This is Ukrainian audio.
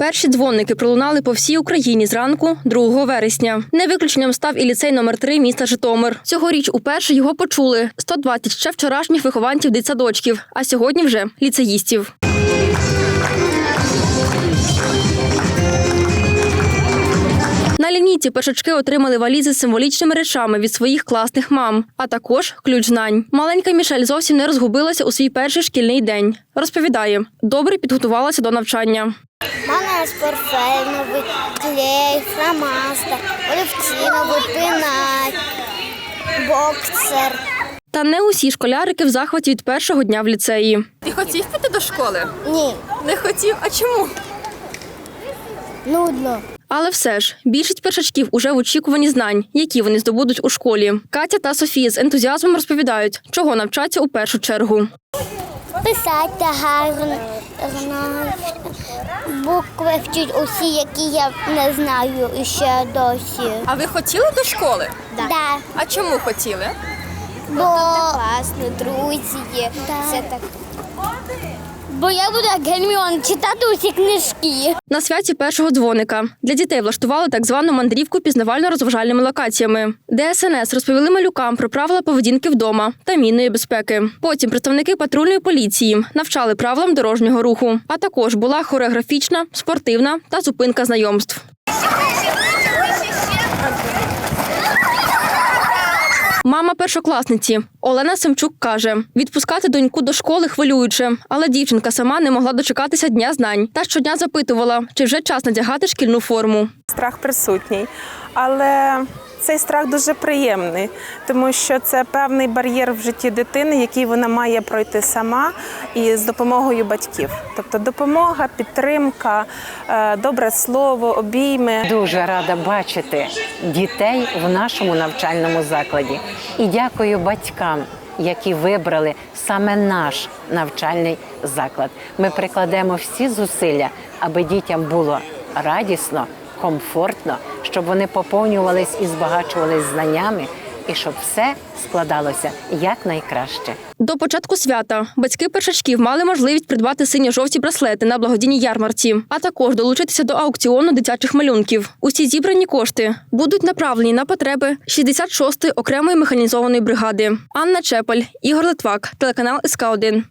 Перші дзвоники пролунали по всій Україні зранку 2 вересня. Не виключенням став і ліцей номер 3 міста Житомир. Цьогоріч уперше його почули 120 ще вчорашніх вихованців дитсадочків, а сьогодні вже ліцеїстів. На першачки отримали валізи з символічними речами від своїх класних мам, а також ключ знань. Маленька Мішель зовсім не розгубилася у свій перший шкільний день. Розповідає, добре підготувалася до навчання. Мене портфель новий, клей, фломастер, олівці пеналь, боксер. Та не усі школярики в захваті від першого дня в ліцеї. Ти хотів піти до школи? Ні, Не хотів. А чому? нудно. Але все ж більшість першачків уже в очікуванні знань, які вони здобудуть у школі. Катя та Софія з ентузіазмом розповідають, чого навчаться у першу чергу. Писати гарно, букви вчить усі, які я не знаю ще досі. А ви хотіли до школи? Да. А чому хотіли? Бо класно, друзі. Все так. Бо я буду Герміон читати усі книжки. На святі першого дзвоника для дітей влаштували так звану мандрівку пізнавально-розважальними локаціями. ДСНС розповіли малюкам про правила поведінки вдома та мінної безпеки. Потім представники патрульної поліції навчали правилам дорожнього руху. А також була хореографічна, спортивна та зупинка знайомств. Мама першокласниці Олена Семчук каже: відпускати доньку до школи хвилююче, але дівчинка сама не могла дочекатися дня знань та щодня запитувала, чи вже час надягати шкільну форму. Страх присутній, але цей страх дуже приємний, тому що це певний бар'єр в житті дитини, який вона має пройти сама і з допомогою батьків. Тобто допомога, підтримка, е, добре слово, обійми. Дуже рада бачити дітей в нашому навчальному закладі. І дякую батькам, які вибрали саме наш навчальний заклад. Ми прикладемо всі зусилля, аби дітям було радісно, комфортно, щоб вони поповнювались і збагачувались знаннями, і щоб все складалося якнайкраще. До початку свята батьки першачків мали можливість придбати синьо-жовті браслети на благодійній ярмарці, а також долучитися до аукціону дитячих малюнків. Усі зібрані кошти будуть направлені на потреби 66-ї окремої механізованої бригади. Анна Чепель, Ігор Литвак, телеканал СК 1